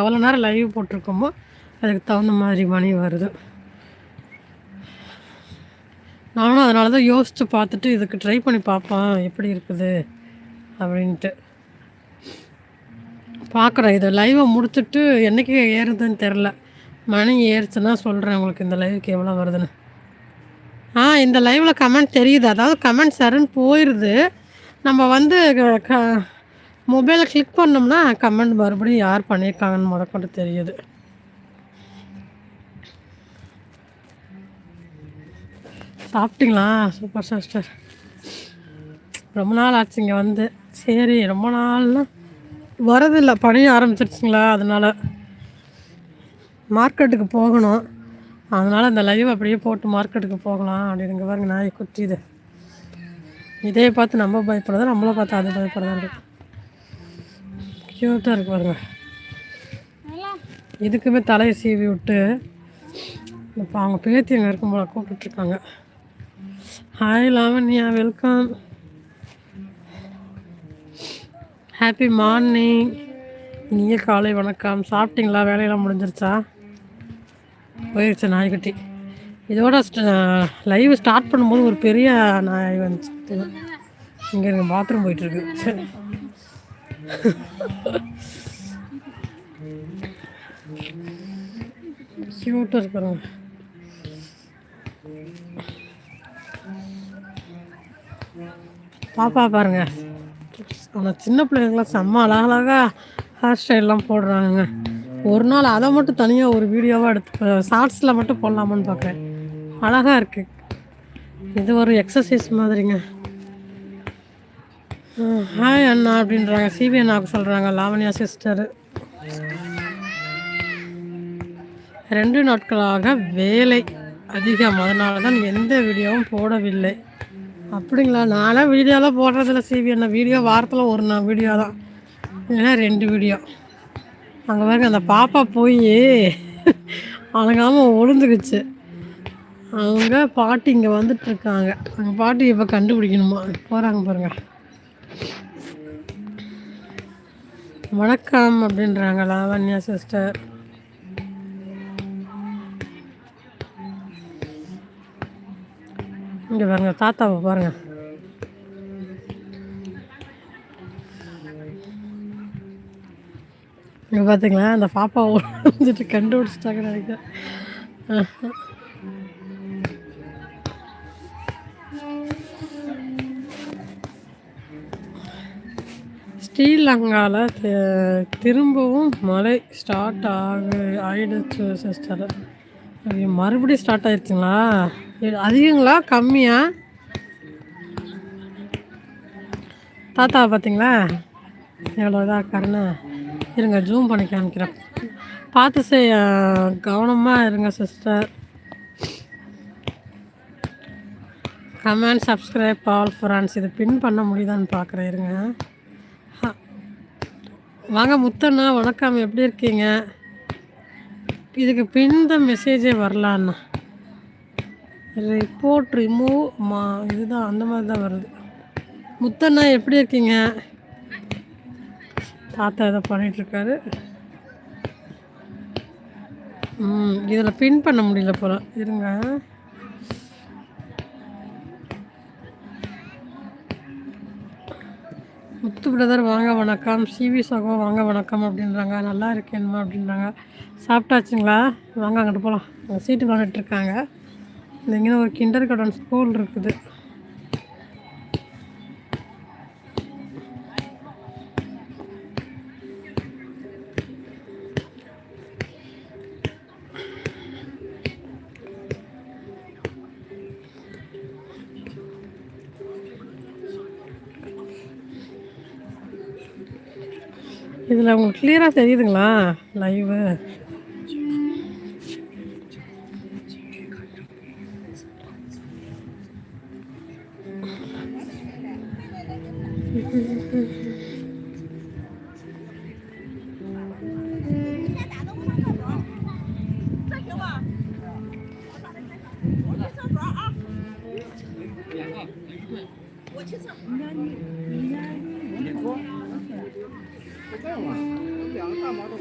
எவ்வளோ நேரம் லைவ் போட்டிருக்கோமோ அதுக்கு தகுந்த மாதிரி மணி வருது. நானும் அதனால தான் யோசித்து பார்த்துட்டு இதுக்கு ட்ரை பண்ணி பார்ப்பேன் எப்படி இருக்குது அப்படின்ட்டு. பார்க்குறேன் இதை லைவை முடிச்சுட்டு என்றைக்கு ஏறுதுன்னு தெரில மணி ஏறுச்சுன்னா சொல்கிறேன் உங்களுக்கு இந்த லைவுக்கு எவ்வளோ வருதுன்னு. ஆ இந்த லைவில் கமெண்ட் தெரியுது. அதாவது கமெண்ட் சரன் போயிடுது நம்ம வந்து க மொபைலை கிளிக் பண்ணோம்னா கமெண்ட் மறுபடியும் யார் பண்ணியிருக்காங்கன்னு முதற்கொண்டு தெரியுது. சாப்பிட்டீங்களா? சூப்பர் சிஸ்டர் ரொம்ப நாள் ஆச்சு இங்கே வந்து. சரி ரொம்ப நாள்லாம் வரதில்லை பணியும் ஆரம்பிச்சிருச்சுங்களா? அதனால் மார்க்கெட்டுக்கு போகணும். அதனால் இந்த லைவ் அப்படியே போட்டு மார்க்கெட்டுக்கு போகலாம் அப்படின்னு பாருங்க நாய் குத்திது. இதே பார்த்து நம்ம பயப்படுறதா? நம்மளை பார்த்து அது பயப்படுறதா க்யூட்டாக இருக்கு பாருங்க. இதுக்குமே தலையை சீவி விட்டு இப்போ அவங்க பேத்தி அங்கே இருக்கும் போல கூப்பிட்டுருக்காங்க. Hi Lavanya welcome happy morning நீங்கள் காலை வணக்கம். சாப்பிட்டீங்களா? வேலையெல்லாம் முடிஞ்சிருச்சா? போயிடுச்சு நாய்க்குட்டி. இதோட லைவ் ஸ்டார்ட் பண்ணும்போது ஒரு பெரிய நாய் வந்துச்சு. இங்கே எனக்கு பாத்ரூம் போயிட்டுருக்கு சரி கியூட்டாக இருக்கிறோம் பாப்பா பாருங்க. ஆனால் சின்ன பிள்ளைங்களாம் செம்ம அழகழகா ஹேர் ஸ்டைல்லாம் போடுறாங்க. ஒரு நாள் அதை மட்டும் தனியாக ஒரு வீடியோவாக எடுத்து ஷார்ட்ஸில் மட்டும் போடலாமான்னு பார்க்குறேன் அழகாக இருக்குது இது ஒரு எக்ஸசைஸ் மாதிரிங்க. ஹாய் அண்ணா அப்படின்றாங்க. சிபி அண்ணாவுக்கு சொல்கிறாங்க லாவண்யா சிஸ்டர் ரெண்டு நாட்களாக வேலை அதிகம். அதனால தான் எந்த வீடியோவும் போடவில்லை. அப்படிங்களா? நானும் வீடியோலாம் போடுறதில்ல சிபி அண்ணா. வீடியோ வாரத்தில் ஒரு நாள் வீடியோ தான். இல்லைன்னா ரெண்டு வீடியோ. அங்கே பாருங்க அந்த பாப்பா போய் அழகாமல் ஒழுந்துக்குச்சு அவங்க பாட்டி இங்கே வந்துட்டுருக்காங்க அவங்க பாட்டி இப்போ கண்டுபிடிக்கணுமா? போகிறாங்க பாருங்கள் வணக்கம் அப்படின்றாங்க லாவண்யா சிஸ்டர். இங்கே பாருங்க தாத்தாவை பாருங்க. இங்கே பார்த்தீங்களா அந்த பாப்பா வந்துட்டு கண்டுபிடிச்சிட்டாங்க நினைக்கிறேன். ஸ்ரீலங்காவில் திரும்பவும் மழை ஸ்டார்ட் ஆகு ஆயிடுச்சு சிஸ்டர் மறுபடியும் ஸ்டார்ட் ஆயிடுச்சுங்களா அதிகங்களா? கம்மியா? தாத்தா பார்த்தீங்களா எவ்வளோ இதாக இருக்காருன்னு? இருங்க ஜூம் பண்ணி காமிக்கிறேன். பார்த்து செய்ய கவனமாக இருங்க sister comment subscribe all friends இது பின் பண்ண முடியுதான்னு பார்க்குறேன் இருங்க. வாங்க முத்தண்ணா வணக்கம். எப்படி இருக்கீங்க? இதுக்கு பின் தான் மெசேஜே வரலான்னா ரிப்போர்ட் ரிமூவ் மா இதுதான் அந்த மாதிரி தான் வருது. முத்தண்ணா எப்படி இருக்கீங்க? தாத்தா இதை பண்ணிகிட்ருக்காரு ம் இதில் பின் பண்ண முடியல போல். இருங்க. முத்து பிரதர் வாங்க வணக்கம். சிவி சகோ வாங்க வணக்கம் அப்படின்றாங்க. நல்லா இருக்கேன்மா அப்படின்றாங்க. சாப்பிட்டாச்சுங்களா? வாங்க அங்கிட்டு போகலாம் சீட்டு விளாண்டுட்ருக்காங்க இங்கே ஒரு கிண்டர் கார்டன் ஸ்கூல் இருக்குது. இதில் உங்களுக்கு கிளியராக தெரியுதுங்களா? லைவு 我两个大毛豆